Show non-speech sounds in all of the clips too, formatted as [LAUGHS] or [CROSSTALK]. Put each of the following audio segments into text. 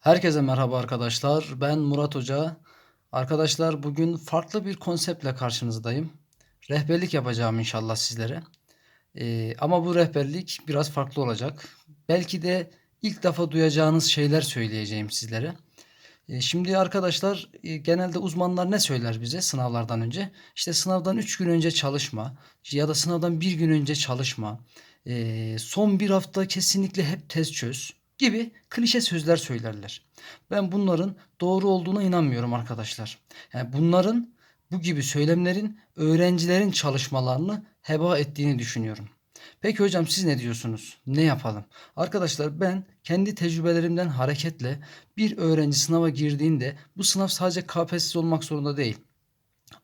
Herkese merhaba arkadaşlar. Ben Murat Hoca. Arkadaşlar bugün farklı bir konseptle karşınızdayım. Rehberlik yapacağım inşallah sizlere. Ee, ama bu rehberlik biraz farklı olacak. Belki de ilk defa duyacağınız şeyler söyleyeceğim sizlere. Ee, şimdi arkadaşlar e, genelde uzmanlar ne söyler bize sınavlardan önce? İşte sınavdan 3 gün önce çalışma ya da sınavdan bir gün önce çalışma. Ee, son bir hafta kesinlikle hep test çöz gibi klişe sözler söylerler. Ben bunların doğru olduğuna inanmıyorum arkadaşlar. Yani bunların bu gibi söylemlerin öğrencilerin çalışmalarını heba ettiğini düşünüyorum. Peki hocam siz ne diyorsunuz? Ne yapalım? Arkadaşlar ben kendi tecrübelerimden hareketle bir öğrenci sınava girdiğinde bu sınav sadece KPSS olmak zorunda değil.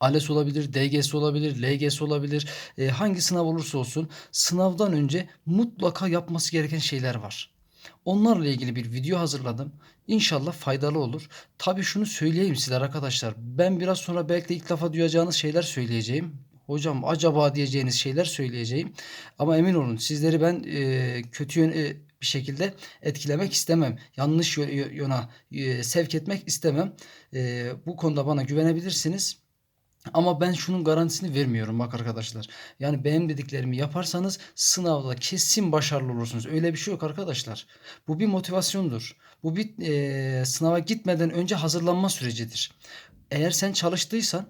ALES olabilir, DGS olabilir, LGS olabilir. E, hangi sınav olursa olsun sınavdan önce mutlaka yapması gereken şeyler var. Onlarla ilgili bir video hazırladım. İnşallah faydalı olur. Tabii şunu söyleyeyim sizler arkadaşlar. Ben biraz sonra belki de ilk defa duyacağınız şeyler söyleyeceğim. Hocam acaba diyeceğiniz şeyler söyleyeceğim. Ama emin olun sizleri ben e, kötü yön, e, bir şekilde etkilemek istemem. Yanlış yö- yöne sevk etmek istemem. E, bu konuda bana güvenebilirsiniz. Ama ben şunun garantisini vermiyorum bak arkadaşlar. Yani benim dediklerimi yaparsanız sınavda kesin başarılı olursunuz. Öyle bir şey yok arkadaşlar. Bu bir motivasyondur. Bu bir eee, sınava gitmeden önce hazırlanma sürecidir. Eğer sen çalıştıysan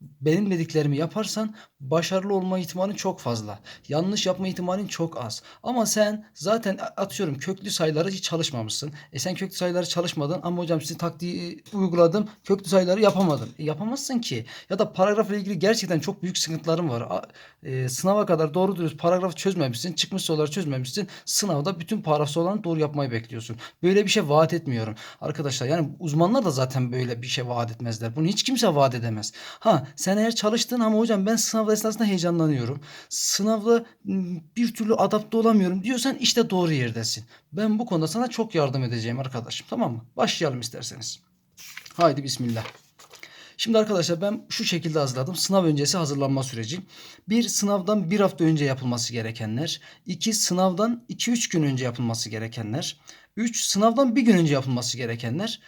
benim dediklerimi yaparsan başarılı olma ihtimalin çok fazla. Yanlış yapma ihtimalin çok az. Ama sen zaten atıyorum köklü sayıları hiç çalışmamışsın. E sen köklü sayıları çalışmadın ama hocam sizin taktiği uyguladım. Köklü sayıları yapamadım. E yapamazsın ki. Ya da paragrafla ilgili gerçekten çok büyük sıkıntılarım var. E, sınava kadar doğru dürüst paragrafı çözmemişsin. Çıkmış soruları çözmemişsin. Sınavda bütün paragrafı olan doğru yapmayı bekliyorsun. Böyle bir şey vaat etmiyorum. Arkadaşlar yani uzmanlar da zaten böyle bir şey vaat etmezler. Bunu hiç kimse vaat edemez. Ha sen eğer çalıştın ama hocam ben sınavda esnasında heyecanlanıyorum. Sınavda m, bir türlü adapte olamıyorum diyorsan işte doğru yerdesin. Ben bu konuda sana çok yardım edeceğim arkadaşım. Tamam mı? Başlayalım isterseniz. Haydi bismillah. Şimdi arkadaşlar ben şu şekilde hazırladım. Sınav öncesi hazırlanma süreci. Bir sınavdan bir hafta önce yapılması gerekenler. iki sınavdan 2-3 gün önce yapılması gerekenler. 3 sınavdan bir gün önce yapılması gerekenler.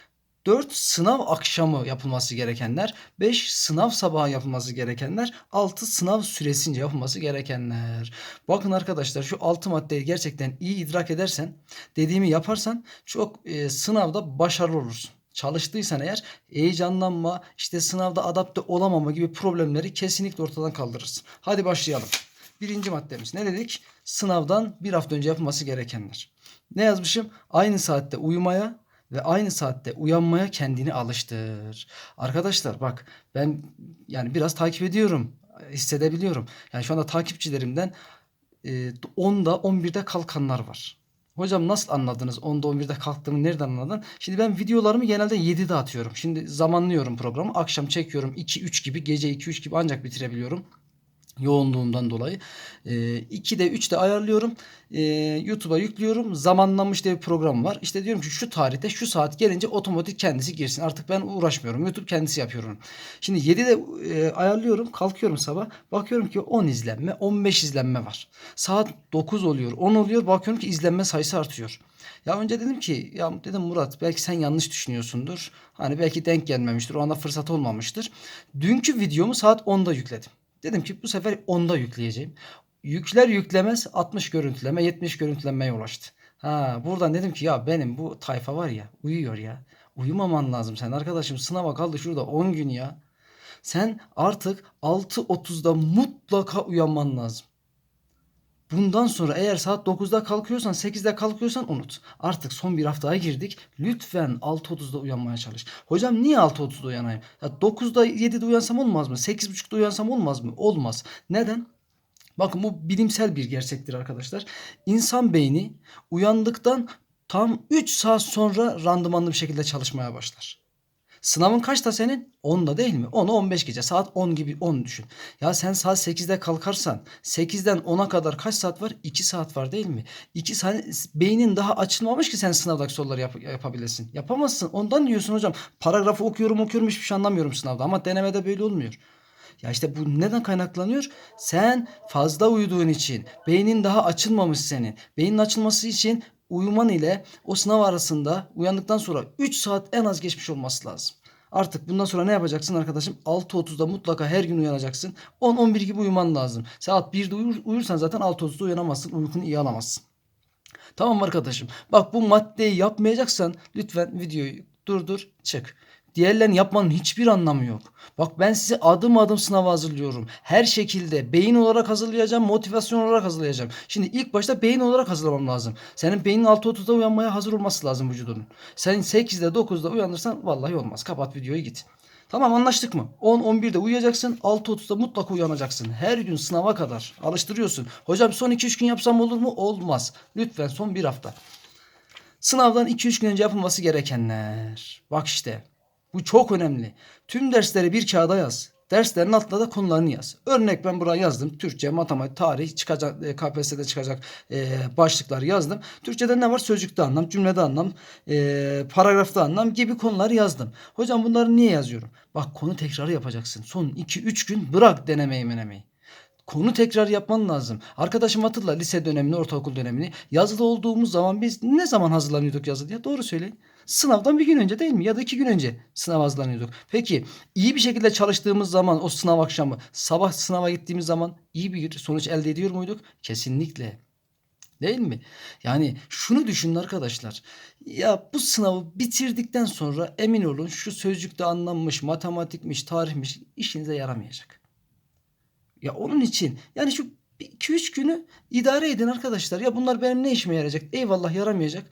4 sınav akşamı yapılması gerekenler. 5 sınav sabahı yapılması gerekenler. 6 sınav süresince yapılması gerekenler. Bakın arkadaşlar şu 6 maddeyi gerçekten iyi idrak edersen, dediğimi yaparsan çok e, sınavda başarılı olursun. Çalıştıysan eğer heyecanlanma, işte sınavda adapte olamama gibi problemleri kesinlikle ortadan kaldırırsın. Hadi başlayalım. Birinci maddemiz ne dedik? Sınavdan bir hafta önce yapılması gerekenler. Ne yazmışım? Aynı saatte uyumaya ve aynı saatte uyanmaya kendini alıştır. Arkadaşlar bak ben yani biraz takip ediyorum, hissedebiliyorum. Yani şu anda takipçilerimden e, 10'da 11'de kalkanlar var. Hocam nasıl anladınız 10'da 11'de kalktığımı nereden anladın? Şimdi ben videolarımı genelde 7'de atıyorum. Şimdi zamanlıyorum programı. Akşam çekiyorum 2-3 gibi gece 2-3 gibi ancak bitirebiliyorum yoğunluğundan dolayı. E, 2'de 3'te ayarlıyorum. E, YouTube'a yüklüyorum. Zamanlanmış diye bir program var. İşte diyorum ki şu tarihte şu saat gelince otomatik kendisi girsin. Artık ben uğraşmıyorum. YouTube kendisi yapıyorum. Şimdi 7'de e, ayarlıyorum. Kalkıyorum sabah. Bakıyorum ki 10 izlenme, 15 izlenme var. Saat 9 oluyor, 10 oluyor. Bakıyorum ki izlenme sayısı artıyor. Ya önce dedim ki ya dedim Murat belki sen yanlış düşünüyorsundur. Hani belki denk gelmemiştir. O anda fırsat olmamıştır. Dünkü videomu saat 10'da yükledim. Dedim ki bu sefer 10'da yükleyeceğim. Yükler yüklemez 60 görüntüleme 70 görüntülenmeye ulaştı. Ha buradan dedim ki ya benim bu tayfa var ya uyuyor ya. Uyumaman lazım sen arkadaşım sınava kaldı şurada 10 gün ya. Sen artık 6.30'da mutlaka uyanman lazım. Bundan sonra eğer saat 9'da kalkıyorsan 8'de kalkıyorsan unut. Artık son bir haftaya girdik. Lütfen 6.30'da uyanmaya çalış. Hocam niye 6.30'da uyanayım? Ya 9'da 7'de uyansam olmaz mı? 8.30'da uyansam olmaz mı? Olmaz. Neden? Bakın bu bilimsel bir gerçektir arkadaşlar. İnsan beyni uyandıktan tam 3 saat sonra randımanlı bir şekilde çalışmaya başlar. Sınavın kaçta senin? 10'da değil mi? 10'u 15 gece. Saat 10 gibi 10 düşün. Ya sen saat 8'de kalkarsan 8'den 10'a kadar kaç saat var? 2 saat var değil mi? 2 saat beynin daha açılmamış ki sen sınavdaki soruları yap- yapabilesin. Yapamazsın. Ondan diyorsun hocam. Paragrafı okuyorum okuyorum hiçbir şey anlamıyorum sınavda ama denemede böyle olmuyor. Ya işte bu neden kaynaklanıyor? Sen fazla uyuduğun için, beynin daha açılmamış senin. Beynin açılması için uyuman ile o sınav arasında uyandıktan sonra 3 saat en az geçmiş olması lazım. Artık bundan sonra ne yapacaksın arkadaşım? 6.30'da mutlaka her gün uyanacaksın. 10-11 gibi uyuman lazım. Saat 1'de uyur, uyursan zaten 6.30'da uyanamazsın. Uykunu iyi alamazsın. Tamam arkadaşım? Bak bu maddeyi yapmayacaksan lütfen videoyu durdur çık. Diğerlerini yapmanın hiçbir anlamı yok. Bak ben size adım adım sınava hazırlıyorum. Her şekilde beyin olarak hazırlayacağım, motivasyon olarak hazırlayacağım. Şimdi ilk başta beyin olarak hazırlamam lazım. Senin beynin 6.30'da uyanmaya hazır olması lazım vücudunun. Sen 8'de 9'da uyanırsan vallahi olmaz. Kapat videoyu git. Tamam anlaştık mı? 10-11'de uyuyacaksın. 6.30'da mutlaka uyanacaksın. Her gün sınava kadar alıştırıyorsun. Hocam son 2-3 gün yapsam olur mu? Olmaz. Lütfen son bir hafta. Sınavdan 2-3 gün önce yapılması gerekenler. Bak işte. Bu çok önemli. Tüm dersleri bir kağıda yaz. Derslerin altında da konularını yaz. Örnek ben buraya yazdım. Türkçe, matematik, tarih çıkacak e, KPSS'de çıkacak e, başlıkları yazdım. Türkçede ne var? Sözcükte anlam, cümlede anlam, e, paragrafta anlam gibi konuları yazdım. Hocam bunları niye yazıyorum? Bak konu tekrarı yapacaksın. Son 2-3 gün bırak denemeyi menemeyi. Konu tekrar yapman lazım. Arkadaşım hatırla lise dönemini, ortaokul dönemini. Yazılı olduğumuz zaman biz ne zaman hazırlanıyorduk yazılıya? Doğru söyleyin. Sınavdan bir gün önce değil mi? Ya da iki gün önce sınav hazırlanıyorduk. Peki iyi bir şekilde çalıştığımız zaman o sınav akşamı sabah sınava gittiğimiz zaman iyi bir sonuç elde ediyor muyduk? Kesinlikle. Değil mi? Yani şunu düşünün arkadaşlar. Ya bu sınavı bitirdikten sonra emin olun şu sözcükte anlanmış, matematikmiş, tarihmiş işinize yaramayacak. Ya onun için yani şu 2-3 günü idare edin arkadaşlar. Ya bunlar benim ne işime yarayacak? Eyvallah yaramayacak.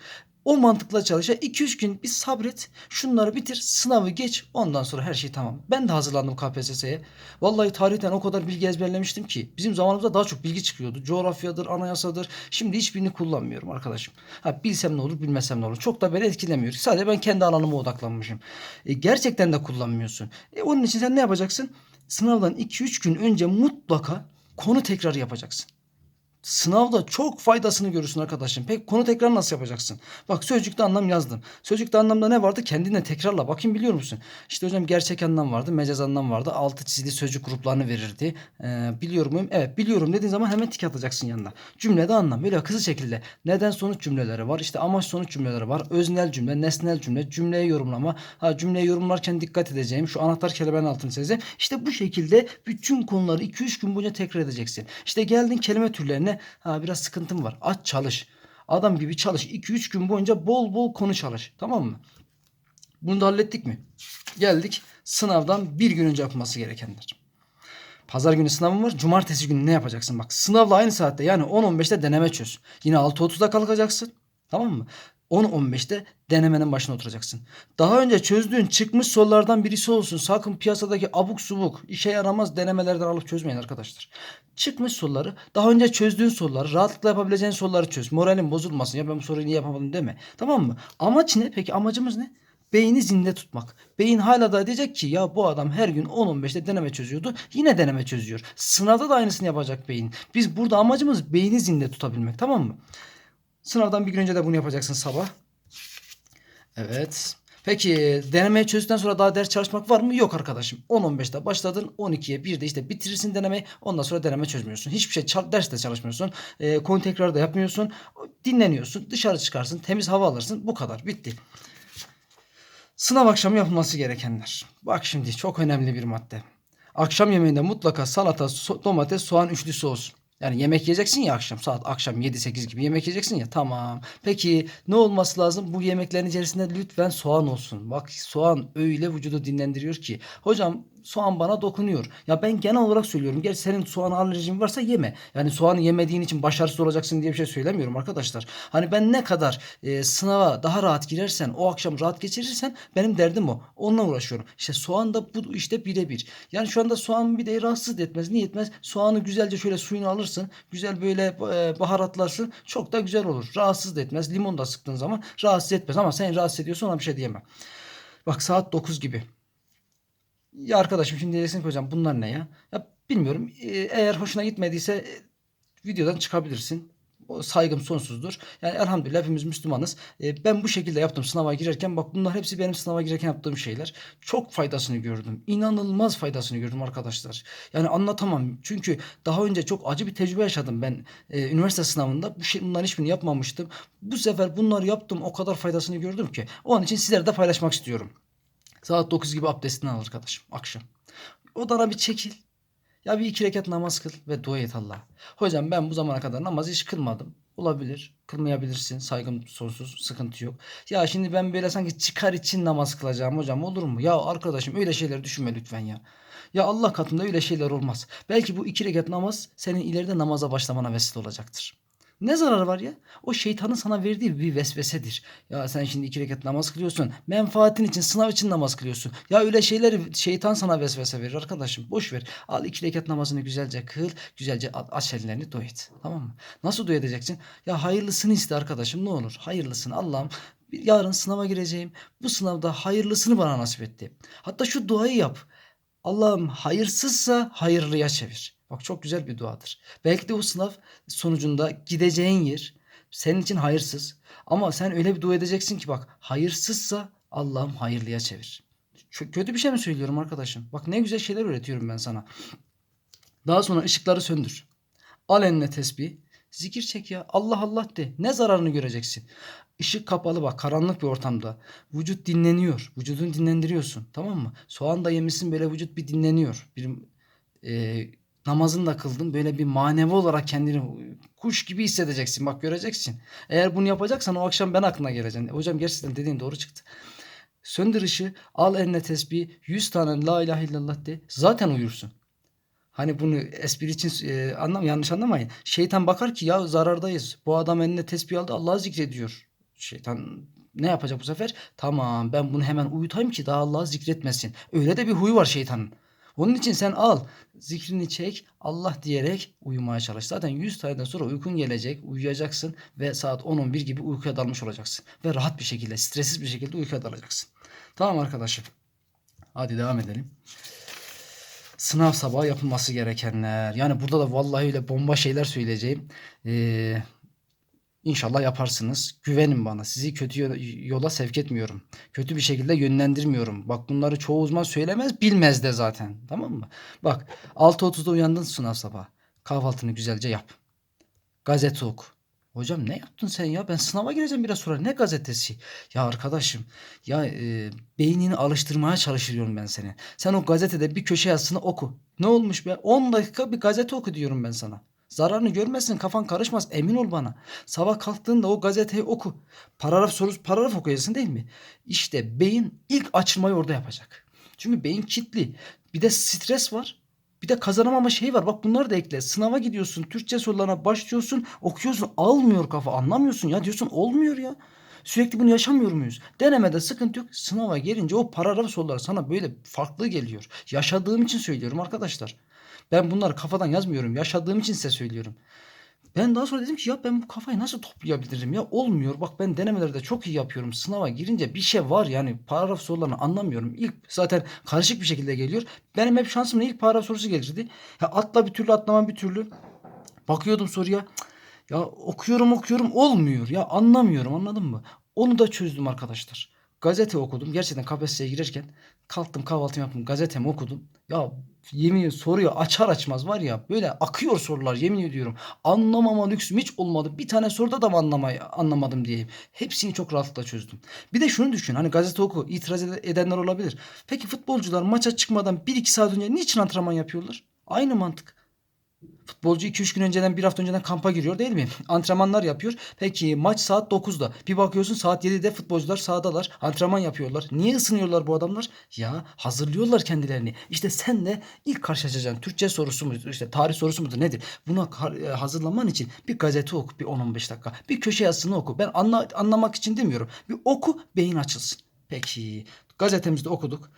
O mantıkla çalış. 2-3 gün bir sabret. Şunları bitir. Sınavı geç. Ondan sonra her şey tamam. Ben de hazırlandım KPSS'ye. Vallahi tarihten o kadar bilgi ezberlemiştim ki. Bizim zamanımızda daha çok bilgi çıkıyordu. Coğrafyadır, anayasadır. Şimdi hiçbirini kullanmıyorum arkadaşım. Ha, bilsem ne olur, bilmesem ne olur. Çok da beni etkilemiyor. Sadece ben kendi alanıma odaklanmışım. E, gerçekten de kullanmıyorsun. E, onun için sen ne yapacaksın? Sınavdan 2-3 gün önce mutlaka konu tekrar yapacaksın. Sınavda çok faydasını görürsün arkadaşım. Peki konu tekrar nasıl yapacaksın? Bak sözcükte anlam yazdım. Sözcükte anlamda ne vardı? Kendine tekrarla. Bakayım biliyor musun? İşte hocam gerçek anlam vardı, mecaz anlam vardı. Altı çizili sözcük gruplarını verirdi. Ee, biliyor muyum? Evet biliyorum dediğin zaman hemen tik atacaksın yanına. Cümlede anlam. Böyle hızlı şekilde. Neden sonuç cümleleri var. İşte amaç sonuç cümleleri var. Öznel cümle, nesnel cümle, cümleye yorumlama. Ha cümleyi yorumlarken dikkat edeceğim. Şu anahtar kelimenin altını çizeceğim. İşte bu şekilde bütün konuları 2-3 gün boyunca tekrar edeceksin. İşte geldin kelime türlerine. Ha biraz sıkıntım var. Aç çalış. Adam gibi çalış. 2-3 gün boyunca bol bol konu çalış. Tamam mı? Bunu da hallettik mi? Geldik sınavdan bir gün önce yapılması gerekenler. Pazar günü sınavın var. Cumartesi günü ne yapacaksın? Bak sınavla aynı saatte yani 10-15'te deneme çöz. Yine 6.30'da kalkacaksın. Tamam mı? 10-15'te denemenin başına oturacaksın. Daha önce çözdüğün çıkmış sorulardan birisi olsun. Sakın piyasadaki abuk subuk işe yaramaz denemelerden alıp çözmeyin arkadaşlar. Çıkmış soruları daha önce çözdüğün soruları rahatlıkla yapabileceğin soruları çöz. Moralin bozulmasın ya ben bu soruyu niye yapamadım deme. Tamam mı? Amaç ne? Peki amacımız ne? Beyni zinde tutmak. Beyin hala da diyecek ki ya bu adam her gün 10-15'te deneme çözüyordu. Yine deneme çözüyor. Sınavda da aynısını yapacak beyin. Biz burada amacımız beyni zinde tutabilmek tamam mı? Sınavdan bir gün önce de bunu yapacaksın sabah. Evet. Peki denemeyi çözdükten sonra daha ders çalışmak var mı? Yok arkadaşım. 10-15'te başladın. 12'ye 1'de işte bitirirsin denemeyi. Ondan sonra deneme çözmüyorsun. Hiçbir şey çal- ders de çalışmıyorsun. E, konu tekrar da yapmıyorsun. Dinleniyorsun. Dışarı çıkarsın. Temiz hava alırsın. Bu kadar. Bitti. Sınav akşamı yapılması gerekenler. Bak şimdi çok önemli bir madde. Akşam yemeğinde mutlaka salata, so- domates, soğan üçlüsü olsun. Yani yemek yiyeceksin ya akşam saat akşam 7-8 gibi yemek yiyeceksin ya tamam. Peki ne olması lazım? Bu yemeklerin içerisinde lütfen soğan olsun. Bak soğan öyle vücudu dinlendiriyor ki. Hocam soğan bana dokunuyor. Ya ben genel olarak söylüyorum. Gerçi senin soğan alerjin varsa yeme. Yani soğanı yemediğin için başarısız olacaksın diye bir şey söylemiyorum arkadaşlar. Hani ben ne kadar e, sınava daha rahat girersen, o akşam rahat geçirirsen benim derdim o. Onunla uğraşıyorum. İşte soğan da bu işte birebir. Yani şu anda soğan bir de rahatsız etmez. Niye etmez? Soğanı güzelce şöyle suyunu alırsın. Güzel böyle e, baharatlarsın. Çok da güzel olur. Rahatsız etmez. Limon da sıktığın zaman rahatsız etmez. Ama sen rahatsız ediyorsan ona bir şey diyemem. Bak saat 9 gibi. Ya arkadaşım şimdi diyeceksin ki hocam bunlar ne ya? Ya bilmiyorum. Ee, Eğer hoşuna gitmediyse e, videodan çıkabilirsin. O saygım sonsuzdur. Yani elhamdülillah hepimiz Müslümanız. E, ben bu şekilde yaptım sınava girerken. Bak bunlar hepsi benim sınava girerken yaptığım şeyler. Çok faydasını gördüm. İnanılmaz faydasını gördüm arkadaşlar. Yani anlatamam. Çünkü daha önce çok acı bir tecrübe yaşadım ben e, üniversite sınavında. Bu şey, bunların hiçbirini yapmamıştım. Bu sefer bunları yaptım. O kadar faydasını gördüm ki. Onun için sizlere de paylaşmak istiyorum. Saat 9 gibi abdestini al arkadaşım akşam. Odana bir çekil. Ya bir iki rekat namaz kıl ve dua et Allah'a. Hocam ben bu zamana kadar namaz hiç kılmadım. Olabilir. Kılmayabilirsin. Saygım sonsuz. Sıkıntı yok. Ya şimdi ben böyle sanki çıkar için namaz kılacağım hocam olur mu? Ya arkadaşım öyle şeyler düşünme lütfen ya. Ya Allah katında öyle şeyler olmaz. Belki bu iki rekat namaz senin ileride namaza başlamana vesile olacaktır. Ne zararı var ya? O şeytanın sana verdiği bir vesvesedir. Ya sen şimdi iki rekat namaz kılıyorsun. Menfaatin için, sınav için namaz kılıyorsun. Ya öyle şeyleri şeytan sana vesvese verir arkadaşım. Boş ver. Al iki rekat namazını güzelce kıl. Güzelce aç ellerini dua et. Tamam mı? Nasıl dua edeceksin? Ya hayırlısını iste arkadaşım ne olur. Hayırlısını Allah'ım yarın sınava gireceğim. Bu sınavda hayırlısını bana nasip etti. Hatta şu duayı yap. Allah'ım hayırsızsa hayırlıya çevir. Bak çok güzel bir duadır. Belki de o sınav sonucunda gideceğin yer senin için hayırsız. Ama sen öyle bir dua edeceksin ki bak hayırsızsa Allah'ım hayırlıya çevir. Çok kötü bir şey mi söylüyorum arkadaşım? Bak ne güzel şeyler öğretiyorum ben sana. Daha sonra ışıkları söndür. Al eline tesbih. Zikir çek ya. Allah Allah de. Ne zararını göreceksin? Işık kapalı bak karanlık bir ortamda. Vücut dinleniyor. Vücudunu dinlendiriyorsun. Tamam mı? Soğan da yemişsin böyle vücut bir dinleniyor. Bir e, namazını da kıldın. Böyle bir manevi olarak kendini kuş gibi hissedeceksin. Bak göreceksin. Eğer bunu yapacaksan o akşam ben aklına geleceksin. Hocam gerçekten dediğin doğru çıktı. Söndür ışığı. Al eline tesbih. 100 tane la ilahe illallah de. Zaten uyursun. Hani bunu espri için e, anlam yanlış anlamayın. Şeytan bakar ki ya zarardayız. Bu adam eline tesbih aldı Allah'ı zikrediyor. Şeytan ne yapacak bu sefer? Tamam ben bunu hemen uyutayım ki daha Allah'ı zikretmesin. Öyle de bir huyu var şeytanın. Onun için sen al zikrini çek Allah diyerek uyumaya çalış. Zaten 100 taneden sonra uykun gelecek uyuyacaksın ve saat 10-11 gibi uykuya dalmış olacaksın. Ve rahat bir şekilde stressiz bir şekilde uykuya dalacaksın. Tamam arkadaşım. Hadi devam edelim. Sınav sabahı yapılması gerekenler. Yani burada da vallahi öyle bomba şeyler söyleyeceğim. Ee, İnşallah yaparsınız. Güvenin bana. Sizi kötü yola sevk etmiyorum. Kötü bir şekilde yönlendirmiyorum. Bak bunları çoğu uzman söylemez, bilmez de zaten. Tamam mı? Bak 6.30'da uyandın sınav sabah. Kahvaltını güzelce yap. Gazete oku. Hocam ne yaptın sen ya? Ben sınava gireceğim biraz sonra. Ne gazetesi? Ya arkadaşım ya e, beynini alıştırmaya çalışıyorum ben seni. Sen o gazetede bir köşe yazısını oku. Ne olmuş be? 10 dakika bir gazete oku diyorum ben sana. Zararını görmezsin kafan karışmaz emin ol bana. Sabah kalktığında o gazeteyi oku. Paragraf sorusu paragraf okuyacaksın değil mi? İşte beyin ilk açılmayı orada yapacak. Çünkü beyin kilitli. Bir de stres var. Bir de kazanamama şey var. Bak bunları da ekle. Sınava gidiyorsun. Türkçe sorularına başlıyorsun. Okuyorsun. Almıyor kafa. Anlamıyorsun ya. Diyorsun olmuyor ya. Sürekli bunu yaşamıyor muyuz? Denemede sıkıntı yok. Sınava gelince o paragraf sorular sana böyle farklı geliyor. Yaşadığım için söylüyorum arkadaşlar. Ben bunları kafadan yazmıyorum. Yaşadığım için size söylüyorum. Ben daha sonra dedim ki ya ben bu kafayı nasıl toplayabilirim ya olmuyor. Bak ben denemelerde çok iyi yapıyorum. Sınava girince bir şey var yani paragraf sorularını anlamıyorum. İlk zaten karışık bir şekilde geliyor. Benim hep şansım ilk paragraf sorusu gelirdi. Ya atla bir türlü atlamam bir türlü. Bakıyordum soruya. Ya okuyorum okuyorum olmuyor ya anlamıyorum anladın mı? Onu da çözdüm arkadaşlar. Gazete okudum. Gerçekten KPSS'ye girerken kalktım kahvaltımı yaptım. Gazetemi okudum. Ya yemin soruyu açar açmaz var ya böyle akıyor sorular yemin ediyorum. Anlamama lüksüm hiç olmadı. Bir tane soruda da mı anlamayı, anlamadım diyeyim. Hepsini çok rahatlıkla çözdüm. Bir de şunu düşün hani gazete oku itiraz edenler olabilir. Peki futbolcular maça çıkmadan 1-2 saat önce niçin antrenman yapıyorlar? Aynı mantık. Futbolcu 2-3 gün önceden bir hafta önceden kampa giriyor değil mi? [LAUGHS] Antrenmanlar yapıyor. Peki maç saat 9'da. Bir bakıyorsun saat 7'de futbolcular sahadalar. Antrenman yapıyorlar. Niye ısınıyorlar bu adamlar? Ya hazırlıyorlar kendilerini. İşte sen de ilk karşılaşacaksın. Türkçe sorusu mudur? işte tarih sorusu mudur? Nedir? Buna e, hazırlanman için bir gazete oku. Bir 10-15 dakika. Bir köşe yazısını oku. Ben anla, anlamak için demiyorum. Bir oku beyin açılsın. Peki gazetemizde okuduk.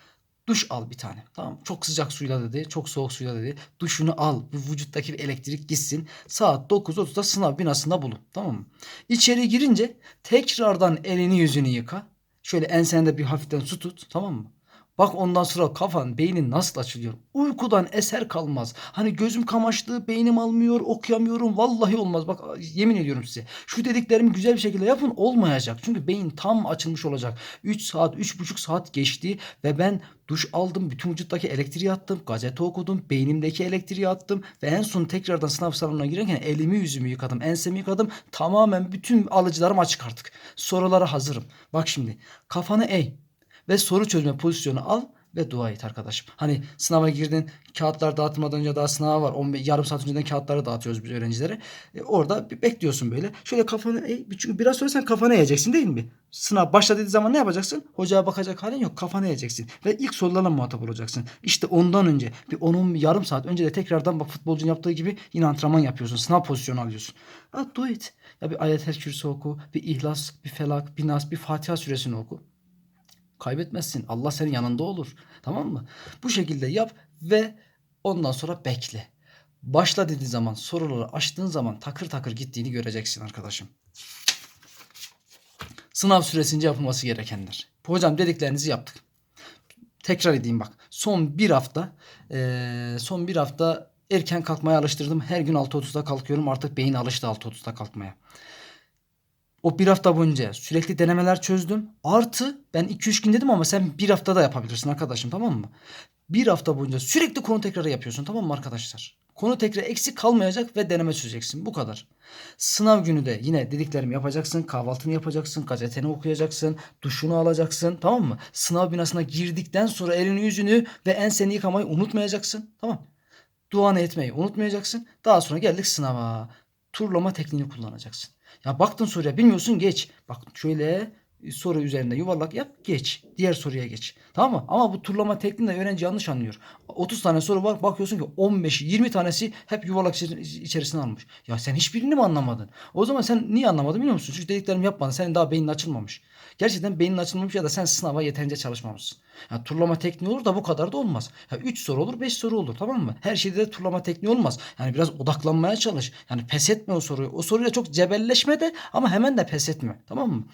Duş al bir tane. Tamam Çok sıcak suyla dedi. Çok soğuk suyla dedi. Duşunu al. Bu vücuttaki elektrik gitsin. Saat 9.30'da sınav binasında bulun. Tamam mı? İçeri girince tekrardan elini yüzünü yıka. Şöyle ensende bir hafiften su tut. Tamam mı? Bak ondan sonra kafan, beynin nasıl açılıyor? Uykudan eser kalmaz. Hani gözüm kamaştı, beynim almıyor, okuyamıyorum. Vallahi olmaz. Bak yemin ediyorum size. Şu dediklerimi güzel bir şekilde yapın olmayacak. Çünkü beyin tam açılmış olacak. 3 saat, 3,5 saat geçti ve ben duş aldım. Bütün vücuttaki elektriği attım. Gazete okudum. Beynimdeki elektriği attım. Ve en son tekrardan sınav salonuna girerken elimi yüzümü yıkadım. Ensemi yıkadım. Tamamen bütün alıcılarım açık artık. Sorulara hazırım. Bak şimdi kafanı eğ ve soru çözme pozisyonu al ve dua et arkadaşım. Hani sınava girdin, kağıtlar dağıtmadan önce daha sınav var. 15, yarım saat önceden kağıtları dağıtıyoruz biz öğrencilere. E, orada bir bekliyorsun böyle. Şöyle kafanı eğ. Çünkü biraz sonra sen kafanı eğeceksin değil mi? Sınav başladığı zaman ne yapacaksın? Hocaya bakacak halin yok. Kafanı eğeceksin. Ve ilk sorularla muhatap olacaksın. İşte ondan önce bir onun yarım saat önce de tekrardan bak futbolcunun yaptığı gibi yine antrenman yapıyorsun. Sınav pozisyonu alıyorsun. Ha, do it. Ya bir ayet-el kürsü oku, bir ihlas, bir felak, bir nas, bir Fatiha suresini oku. Kaybetmezsin. Allah senin yanında olur. Tamam mı? Bu şekilde yap ve ondan sonra bekle. Başla dediği zaman soruları açtığın zaman takır takır gittiğini göreceksin arkadaşım. Sınav süresince yapılması gerekenler. Hocam dediklerinizi yaptık. Tekrar edeyim bak. Son bir hafta son bir hafta erken kalkmaya alıştırdım. Her gün 6.30'da kalkıyorum. Artık beyin alıştı 6.30'da kalkmaya. O bir hafta boyunca sürekli denemeler çözdüm. Artı ben 2-3 gün dedim ama sen bir haftada yapabilirsin arkadaşım tamam mı? Bir hafta boyunca sürekli konu tekrarı yapıyorsun tamam mı arkadaşlar? Konu tekrar eksik kalmayacak ve deneme çözeceksin. Bu kadar. Sınav günü de yine dediklerimi yapacaksın. Kahvaltını yapacaksın. Gazeteni okuyacaksın. Duşunu alacaksın. Tamam mı? Sınav binasına girdikten sonra elini yüzünü ve enseni yıkamayı unutmayacaksın. Tamam Duanı etmeyi unutmayacaksın. Daha sonra geldik sınava. Turlama tekniğini kullanacaksın. Ya baktın soruya bilmiyorsun geç. Bak şöyle e, soru üzerinde yuvarlak yap geç. Diğer soruya geç. Tamam mı? Ama bu turlama tekniğinde öğrenci yanlış anlıyor. 30 tane soru var bakıyorsun ki 15'i 20 tanesi hep yuvarlak içeri- içerisine almış. Ya sen hiçbirini mi anlamadın? O zaman sen niye anlamadın biliyor musun? Çünkü dediklerimi yapmadın. Senin daha beynin açılmamış. Gerçekten beynin açılmamış ya da sen sınava yeterince çalışmamışsın. Ya turlama tekniği olur da bu kadar da olmaz. Ya 3 soru olur 5 soru olur tamam mı? Her şeyde de turlama tekniği olmaz. Yani biraz odaklanmaya çalış. Yani pes etme o soruyu. O soruyla çok cebelleşme de ama hemen de pes etme. Tamam mı?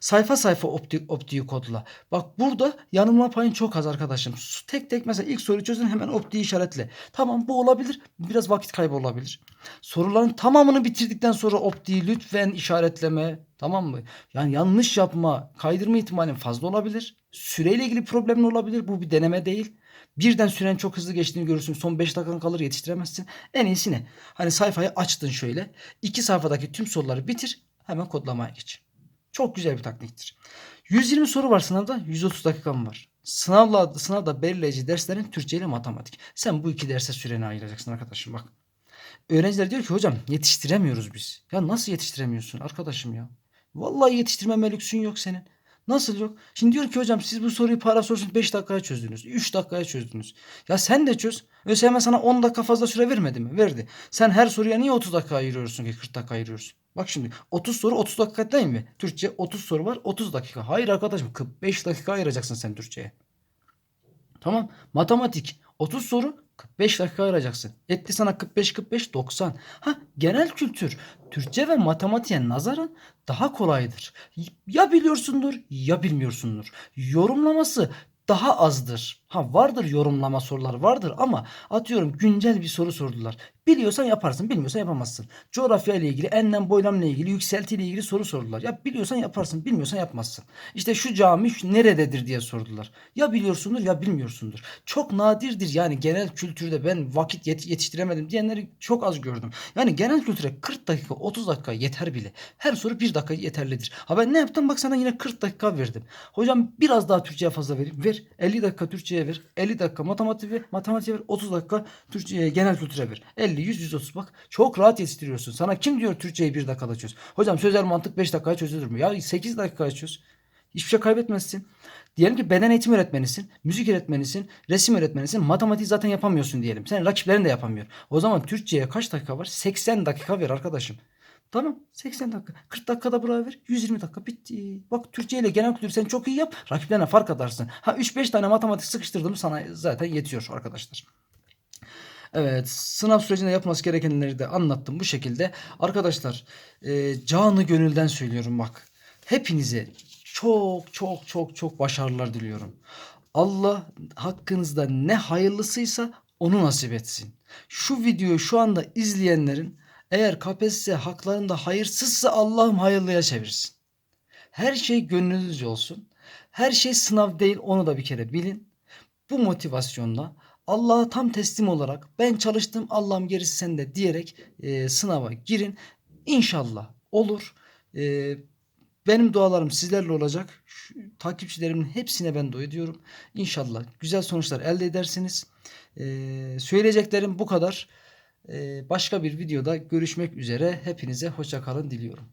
Sayfa sayfa optik, optiği kodla. Bak burada yanılma payın çok az arkadaşım. Tek tek mesela ilk soruyu çözün hemen optiği işaretle. Tamam bu olabilir. Biraz vakit kaybı olabilir. Soruların tamamını bitirdikten sonra optiği lütfen işaretleme. Tamam mı? Yani yanlış yapma, kaydırma ihtimalin fazla olabilir. Süreyle ilgili problemin olabilir. Bu bir deneme değil. Birden süren çok hızlı geçtiğini görürsün. Son 5 dakikan kalır yetiştiremezsin. En iyisi ne? Hani sayfayı açtın şöyle. iki sayfadaki tüm soruları bitir. Hemen kodlamaya geç. Çok güzel bir taktiktir. 120 soru var sınavda. 130 dakikan var. Sınavla, sınavda belirleyici derslerin Türkçe ile matematik. Sen bu iki derse süreni ayıracaksın arkadaşım bak. Öğrenciler diyor ki hocam yetiştiremiyoruz biz. Ya nasıl yetiştiremiyorsun arkadaşım ya? Vallahi yetiştirmeme lüksün yok senin. Nasıl yok? Şimdi diyor ki hocam siz bu soruyu para sorusunu 5 dakikaya çözdünüz. 3 dakikaya çözdünüz. Ya sen de çöz. ÖSYM sana 10 dakika fazla süre vermedi mi? Verdi. Sen her soruya niye 30 dakika ayırıyorsun ki 40 dakika ayırıyorsun? Bak şimdi 30 soru 30 dakika değil mi? Türkçe 30 soru var 30 dakika. Hayır arkadaşım 45 dakika ayıracaksın sen Türkçe'ye. Tamam. Matematik 30 soru 45 dakika ayıracaksın. Etti sana 45 45 90. Ha genel kültür Türkçe ve matematiğe nazaran daha kolaydır. Ya biliyorsundur ya bilmiyorsundur. Yorumlaması daha azdır. Ha vardır yorumlama sorular vardır ama atıyorum güncel bir soru sordular. Biliyorsan yaparsın, bilmiyorsan yapamazsın. Coğrafya ile ilgili, enlem boylamla ilgili, yükselti ile ilgili soru sordular. Ya biliyorsan yaparsın, bilmiyorsan yapmazsın. İşte şu cami şu nerededir diye sordular. Ya biliyorsundur ya bilmiyorsundur. Çok nadirdir yani genel kültürde ben vakit yet- yetiştiremedim diyenleri çok az gördüm. Yani genel kültüre 40 dakika 30 dakika yeter bile. Her soru 1 dakika yeterlidir. Ha ben ne yaptım bak sana yine 40 dakika verdim. Hocam biraz daha Türkçe'ye fazla vereyim. Ver. 50 dakika Türkçe'ye ver. 50 dakika matematiğe. Matematiğe ver. 30 dakika Türkçe'ye genel kültüre ver. 50, 100, 130 bak. Çok rahat yetiştiriyorsun. Sana kim diyor Türkçeyi 1 dakikada çöz? Hocam sözel mantık 5 dakikaya çözülür mü? Ya 8 dakikaya çöz. Hiçbir şey kaybetmezsin. Diyelim ki beden eğitim öğretmenisin, müzik öğretmenisin, resim öğretmenisin, matematiği zaten yapamıyorsun diyelim. Senin rakiplerin de yapamıyor. O zaman Türkçe'ye kaç dakika var? 80 dakika ver arkadaşım. Tamam 80 dakika. 40 dakikada buraya ver. 120 dakika bitti. Bak Türkçe ile genel kültür sen çok iyi yap. Rakiplerine fark atarsın. Ha 3-5 tane matematik sıkıştırdım sana zaten yetiyor arkadaşlar. Evet, sınav sürecinde yapması gerekenleri de anlattım bu şekilde. Arkadaşlar, e, canı gönülden söylüyorum bak. Hepinize çok çok çok çok başarılar diliyorum. Allah hakkınızda ne hayırlısıysa onu nasip etsin. Şu videoyu şu anda izleyenlerin eğer KPSS haklarında hayırsızsa Allah'ım hayırlıya çevirsin. Her şey gönlünüzce olsun. Her şey sınav değil onu da bir kere bilin. Bu motivasyonla Allah'a tam teslim olarak ben çalıştım Allah'ım gerisi sende diyerek e, sınava girin. İnşallah olur. E, benim dualarım sizlerle olacak. Şu, takipçilerimin hepsine ben dua ediyorum. İnşallah güzel sonuçlar elde edersiniz. E, söyleyeceklerim bu kadar. E, başka bir videoda görüşmek üzere. Hepinize hoşça kalın diliyorum.